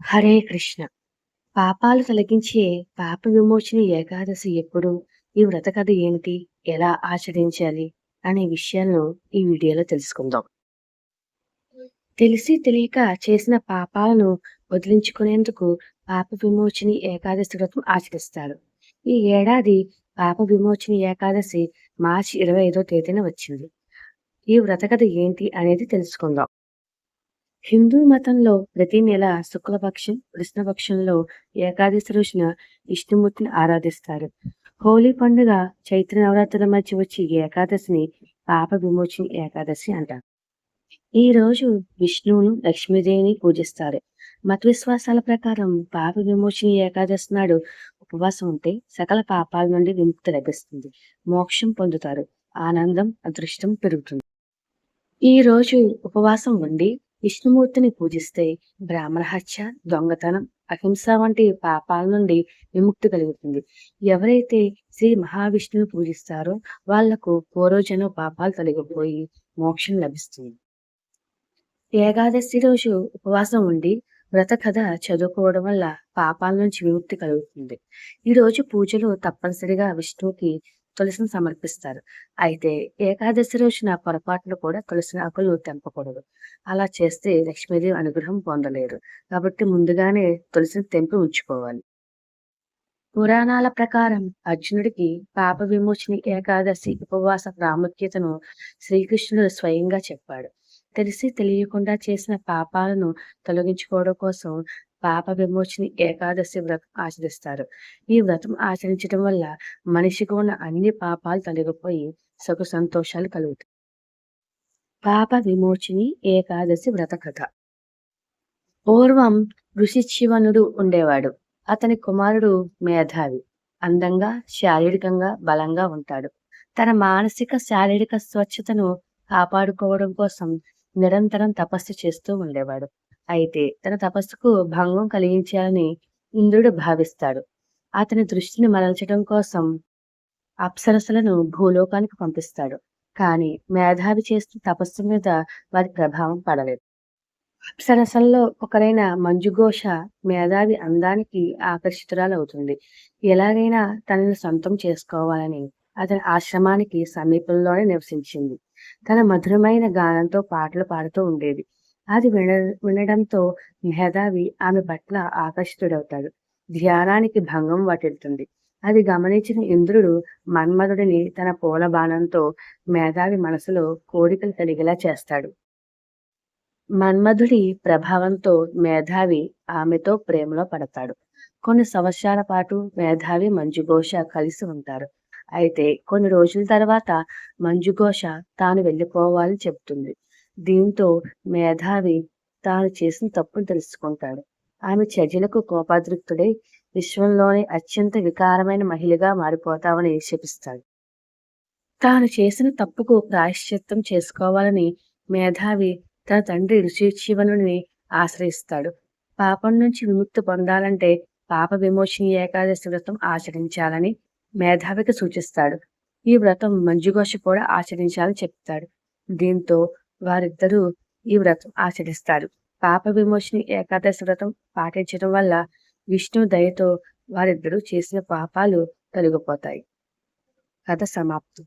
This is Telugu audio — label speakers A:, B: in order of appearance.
A: హరే కృష్ణ. పాపాలు తొలగించే పాప విమోచన ఏకాదశి ఎప్పుడు? ఈ వ్రత కథ ఏమిటి? ఎలా ఆచరించాలి? అనే విషయాలను ఈ వీడియోలో తెలుసుకుందాం. తెలిసి తెలియక చేసిన పాపాలను వదిలించుకునేందుకు పాప విమోచని ఏకాదశి వ్రతం ఆచరిస్తారు. ఈ ఏడాది పాప విమోచని ఏకాదశి మార్చి ఇరవై ఐదో తేదీన వచ్చింది. ఈ వ్రత కథ ఏంటి అనేది తెలుసుకుందాం. హిందూ మతంలో ప్రతి నెల శుక్లపక్షం కృష్ణపక్షంలో ఏకాదశి రోజున విష్ణుమూర్తిని ఆరాధిస్తారు. హోలీ పండుగ చైత్ర నవరాత్రుల మధ్య వచ్చి ఏకాదశిని పాప విమోచన ఏకాదశి అంటారు. ఈ రోజు విష్ణువును లక్ష్మీదేవిని పూజిస్తారు. మత విశ్వాసాల ప్రకారం పాప విమోచన ఏకాదశి నాడు ఉపవాసం ఉంటే సకల పాపాల నుండి విముక్తి లభిస్తుంది. మోక్షం పొందుతారు. ఆనందం అదృష్టం పెరుగుతుంది. ఈ రోజు ఉపవాసం ఉండి విష్ణుమూర్తిని పూజిస్తే బ్రాహ్మణ హత్య దొంగతనం అహింస వంటి పాపాల నుండి విముక్తి కలుగుతుంది. ఎవరైతే శ్రీ మహావిష్ణువుని పూజిస్తారో వాళ్ళకు పూర్వజన పాపాలు తొలగిపోయి మోక్షం లభిస్తుంది. ఏకాదశి రోజు ఉపవాసం ఉండి వ్రత కథ చదువుకోవడం వల్ల పాపాల నుంచి విముక్తి కలుగుతుంది. ఈ రోజు పూజలు తప్పనిసరిగా విష్ణువుకి తులసిని సమర్పిస్తారు. అయితే ఏకాదశి రోజున పొరపాట్లు కూడా తులసి ఆకులు తెంపకూడదు. అలా చేస్తే లక్ష్మీదేవి అనుగ్రహం పొందలేరు. కాబట్టి ముందుగానే తులసిని తెంపి ఉంచుకోవాలి. పురాణాల ప్రకారం అర్జునుడికి పాప విమోచని ఏకాదశి ఉపవాస ప్రాముఖ్యతను శ్రీకృష్ణుడు స్వయంగా చెప్పాడు. తెలిసి తెలియకుండా చేసిన పాపాలను తొలగించుకోవడం కోసం పాప విమోచని ఏకాదశి వ్రతం ఆచరిస్తారు. ఈ వ్రతం ఆచరించడం వల్ల మనిషికి ఉన్న అన్ని పాపాలు తొలగిపోయి సుఖ సంతోషాలు కలుగుతాయి. పాప విమోచని ఏకాదశి వ్రత కథ. పూర్వం ఋషిశివనుడు ఉండేవాడు. అతని కుమారుడు మేధావి. అందంగా శారీరకంగా బలంగా ఉంటాడు. తన మానసిక శారీరక స్వచ్ఛతను కాపాడుకోవడం కోసం నిరంతరం తపస్సు చేస్తూ ఉండేవాడు. అయితే తన తపస్సుకు భంగం కలిగించాలని ఇంద్రుడు భావిస్తాడు. అతని దృష్టిని మరల్చడం కోసం అప్సరసలను భూలోకానికి పంపిస్తాడు. కానీ మేధావి చేస్తున్న తపస్సు మీద వారి ప్రభావం పడలేదు. అప్సరసల్లో ఒకరైన మంజుఘోష మేధావి అందానికి ఆకర్షితురాలవుతుంది. ఎలాగైనా తనని సొంతం చేసుకోవాలని అతని ఆశ్రమానికి సమీపంలోనే నివసించింది. తన మధురమైన గానంతో పాటలు పాడుతూ ఉండేది. అది విన వినడంతో మేధావి ఆమె పట్ల ఆకర్షితుడవుతాడు. ధ్యానానికి భంగం వాటిల్తుంది అది గమనించిన ఇంద్రుడు మన్మధుడిని తన పూల బాణంతో మేధావి మనసులో కోరికలు కలిగేలా చేస్తాడు. మన్మధుడి ప్రభావంతో మేధావి ఆమెతో ప్రేమలో పడతాడు. కొన్ని సంవత్సరాల పాటు మేధావి మంజుఘోష కలిసి ఉంటారు. అయితే కొన్ని రోజుల తర్వాత మంజుఘోష తాను వెళ్ళిపోవాలని చెబుతుంది. దీంతో మేధావి తాను చేసిన తప్పును తెలుసుకుంటాడు. ఆమె చర్యలకు కోపాదృక్తుడై విశ్వంలోనే అత్యంత వికారమైన మహిళగా మారిపోతామని శపిస్తాడు తాను చేసిన తప్పుకు ప్రాయశ్చిత్తం చేసుకోవాలని మేధావి తన తండ్రి ఋషిశివనుని ఆశ్రయిస్తాడు. పాపం నుంచి విముక్తి పొందాలంటే పాప విమోచన ఏకాదశి వ్రతం ఆచరించాలని మేధావికి సూచిస్తాడు. ఈ వ్రతం మంజుఘోష కూడా ఆచరించాలని చెప్తాడు. దీంతో వారిద్దరూ ఈ వ్రతం ఆచరిస్తారు. పాప విమోచని ఏకాదశి వ్రతం పాటించడం వల్ల విష్ణు దయతో వారిద్దరూ చేసిన పాపాలు తొలగిపోతాయి. కథ సమాప్తం.